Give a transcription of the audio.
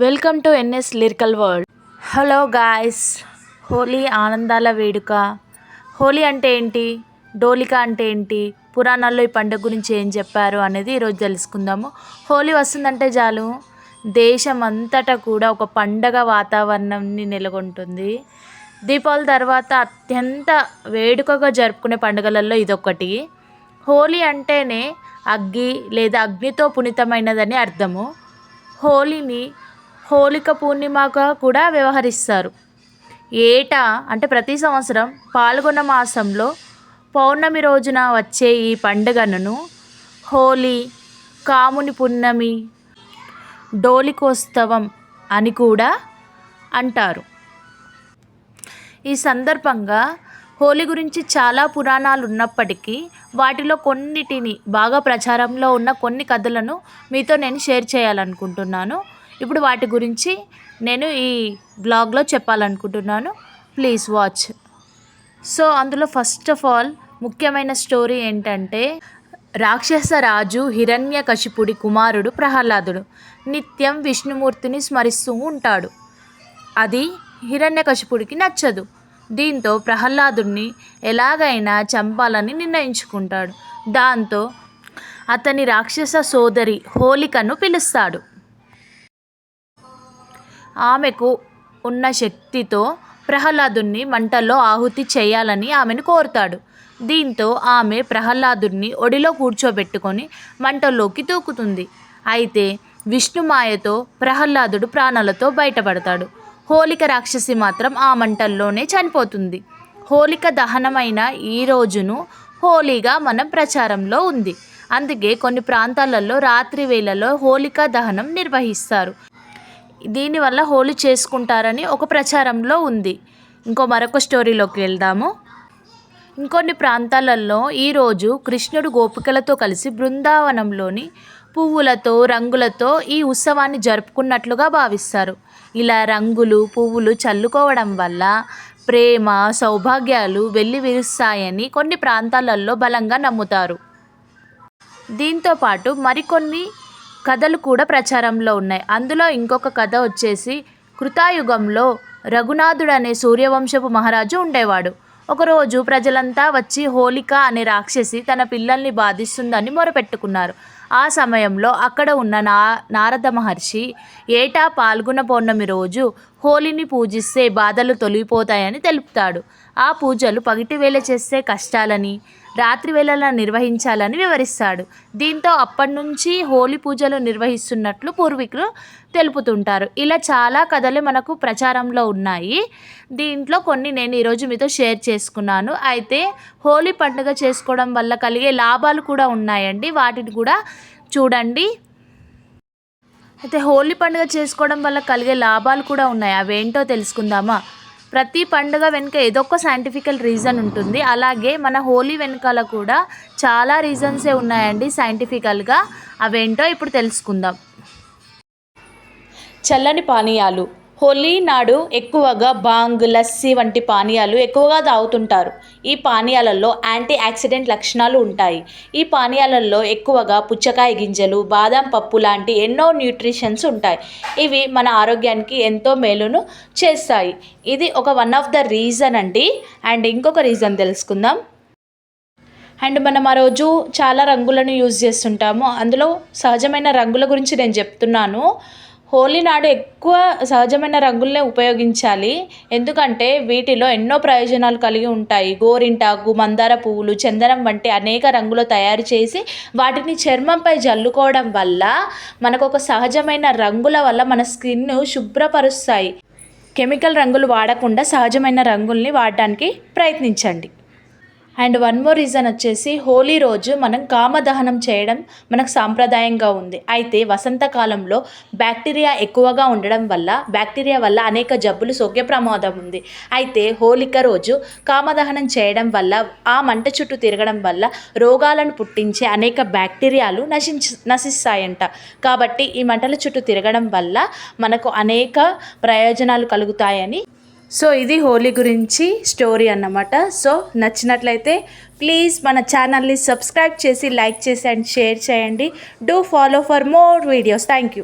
Welcome to NS lyrical world. Hello guys Holi ఆనందాల వేడుక. హోలీ అంటే ఏంటి? డోలిక అంటే ఏంటి? పురాణాల్లో ఈ పండుగ గురించి ఏం చెప్పారు అనేది ఈరోజు తెలుసుకుందాము. హోలీ వస్తుందంటే చాలు దేశం అంతటా కూడా ఒక పండగ వాతావరణాన్ని నెలకొంటుంది. దీపావళి తర్వాత అత్యంత వేడుకగా జరుపుకునే పండుగలలో ఇదొకటి హోలీ అంటేనే అగ్గి లేదా అగ్నితో పునీతమైనదని అర్థము. హోలీని హోళిక పూర్ణిమగా కూడా వ్యవహరిస్తారు. ఏటా అంటే ప్రతి సంవత్సరం పాల్గొన మాసంలో పౌర్ణమి రోజున వచ్చే ఈ పండుగను హోలీ కాముని పున్నమి డోలికోత్సవం అని కూడా అంటారు. ఈ సందర్భంగా హోలీ గురించి చాలా పురాణాలు ఉన్నప్పటికీ వాటిలో కొన్నిటిని బాగా ప్రచారంలో ఉన్న కొన్ని కథలను మీతో నేను షేర్ చేయాలనుకుంటున్నాను. ఇప్పుడు వాటి గురించి నేను ఈ బ్లాగ్లో చెప్పాలనుకుంటున్నాను. ప్లీజ్ వాచ్ సో అందులో ఫస్ట్ ఆఫ్ ఆల్ ముఖ్యమైన స్టోరీ ఏంటంటే రాక్షస రాజు హిరణ్యకశిపుడి కుమారుడు ప్రహ్లాదుడు. నిత్యం విష్ణుమూర్తిని స్మరిస్తూ ఉంటాడు. అది హిరణ్యకశిపుడికి నచ్చదు. దీంతో ప్రహ్లాదుడిని ఎలాగైనా చంపాలని నిర్ణయించుకుంటాడు. దాంతో అతని రాక్షస సోదరి హోలికను పిలుస్తాడు. ఆమెకు ఉన్న శక్తితో ప్రహ్లాదుని మంటల్లో ఆహుతి చేయాలని ఆమెను కోరుతాడు. దీంతో ఆమె ప్రహ్లాదుని ఒడిలో కూర్చోబెట్టుకొని మంటల్లోకి దూకుతుంది. అయితే విష్ణుమాయతో ప్రహ్లాదుడు ప్రాణాలతో బయటపడతాడు. హోలిక రాక్షసి మాత్రం ఆ మంటల్లోనే చనిపోతుంది. హోలిక దహనమైన ఈ రోజును హోలీగా మన ప్రచారంలో ఉంది. అందుకే కొన్ని ప్రాంతాలలో రాత్రి వేళలో హోలికా దహనం నిర్వహిస్తారు. దీనివల్ల హోలీ చేసుకుంటారని ఒక ప్రచారంలో ఉంది. ఇంకో మరొక స్టోరీలోకి వెళ్దాము. ఇంకొన్ని ప్రాంతాలలో ఈరోజు కృష్ణుడు గోపికలతో కలిసి బృందావనంలోని పువ్వులతో రంగులతో ఈ ఉత్సవాన్ని జరుపుకున్నట్లుగా భావిస్తారు. ఇలా రంగులు పువ్వులు చల్లుకోవడం వల్ల ప్రేమ సౌభాగ్యాలు వెళ్ళి విరుస్తాయని కొన్ని ప్రాంతాలలో బలంగా నమ్ముతారు. దీంతోపాటు మరికొన్ని కథలు కూడా ప్రచారంలో ఉన్నాయి. అందులో ఇంకొక కథ వచ్చేసి కృతాయుగంలో రఘునాథుడు అనే సూర్యవంశపు మహారాజు ఉండేవాడు. ఒకరోజు ప్రజలంతా వచ్చి హోలిక అనే రాక్షసి తన పిల్లల్ని బాధిస్తుందని మొరపెట్టుకున్నారు. ఆ సమయంలో అక్కడ ఉన్న నా నారద మహర్షి ఏటా పాల్గొన పౌర్ణమి రోజు హోలీని పూజిస్తే బాధలు తొలగిపోతాయని తెలుపుతాడు. ఆ పూజలు పగిటి వేళ చేస్తే కష్టాలని రాత్రి వేళలా నిర్వహించాలని వివరిస్తాడు. దీంతో అప్పటి నుంచి హోలీ పూజలు నిర్వహిస్తున్నట్లు పూర్వీకులు తెలుపుతుంటారు. ఇలా చాలా కథలు మనకు ప్రచారంలో ఉన్నాయి. దీంట్లో కొన్ని నేను ఈరోజు మీతో షేర్ చేసుకున్నాను. అయితే హోలీ పండుగ చేసుకోవడం వల్ల కలిగే లాభాలు కూడా ఉన్నాయండి. వాటిని కూడా చూడండి. అయితే హోలీ పండుగ చేసుకోవడం వల్ల కలిగే లాభాలు కూడా ఉన్నాయి. అవేంటో తెలుసుకుందామా? ప్రతి పండుగ వెనుక ఏదో ఒక సైంటిఫికల్ రీజన్ ఉంటుంది. అలాగే మన హోలీ వెనకాల కూడా చాలా రీజన్సే ఉన్నాయండి సైంటిఫికల్గా అవేంటో ఇప్పుడు తెలుసుకుందాం. చల్లని పానీయాలు హోలీ నాడు ఎక్కువగా బాంగ్ లస్సీ వంటి పానీయాలు ఎక్కువగా తాగుతుంటారు. ఈ పానీయాలలో యాంటీ ఆక్సిడెంట్ లక్షణాలు ఉంటాయి. ఈ పానీయాలలో ఎక్కువగా పుచ్చకాయ గింజలు బాదం పప్పు లాంటి ఎన్నో న్యూట్రిషన్స్ ఉంటాయి. ఇవి మన ఆరోగ్యానికి ఎంతో మేలును చేస్తాయి. ఇది ఒక వన్ ఆఫ్ ద రీజన్ అండి. అండ్ ఇంకొక రీజన్ తెలుసుకుందాం. అండ్ మనం ఆ రోజు చాలా రంగులను యూజ్ చేస్తుంటాము. అందులో సహజమైన రంగుల గురించి నేను చెప్తున్నాను. హోలీ నాడు ఎక్కువ సహజమైన రంగులనే ఉపయోగించాలి. ఎందుకంటే వీటిలో ఎన్నో ప్రయోజనాలు కలిగి ఉంటాయి. గోరింటాకు మందార పువ్వులు చందనం వంటి అనేక రంగులు తయారు చేసి వాటిని చర్మంపై జల్లుకోవడం వల్ల మనకు ఒక సహజమైన రంగుల వల్ల మన స్కిన్ను శుభ్రపరుస్తాయి. కెమికల్ రంగులు వాడకుండా సహజమైన రంగుల్ని వాడడానికి ప్రయత్నించండి. అండ్ వన్ మోర్ రీజన్ వచ్చేసి హోలీ రోజు మనం కామదహనం చేయడం మనకు సాంప్రదాయంగా ఉంది. అయితే వసంతకాలంలో బ్యాక్టీరియా ఎక్కువగా ఉండడం వల్ల బ్యాక్టీరియా వల్ల అనేక జబ్బులు సోకే ప్రమాదం ఉంది. అయితే హోలిక రోజు కామదహనం చేయడం వల్ల ఆ మంట చుట్టూ తిరగడం వల్ల రోగాలను పుట్టించే అనేక బ్యాక్టీరియాలు నశించి నశిస్తాయంట. కాబట్టి ఈ మంటల చుట్టూ తిరగడం వల్ల మనకు అనేక ప్రయోజనాలు కలుగుతాయని సో ఇది హోలీ గురించి స్టోరీ అన్నమాట. సో నచ్చినట్లయితే ప్లీజ్ మన ఛానల్ని సబ్స్క్రైబ్ చేసి లైక్ చేసి అండ్ షేర్ చేయండి. Do follow for more videos. Thank you.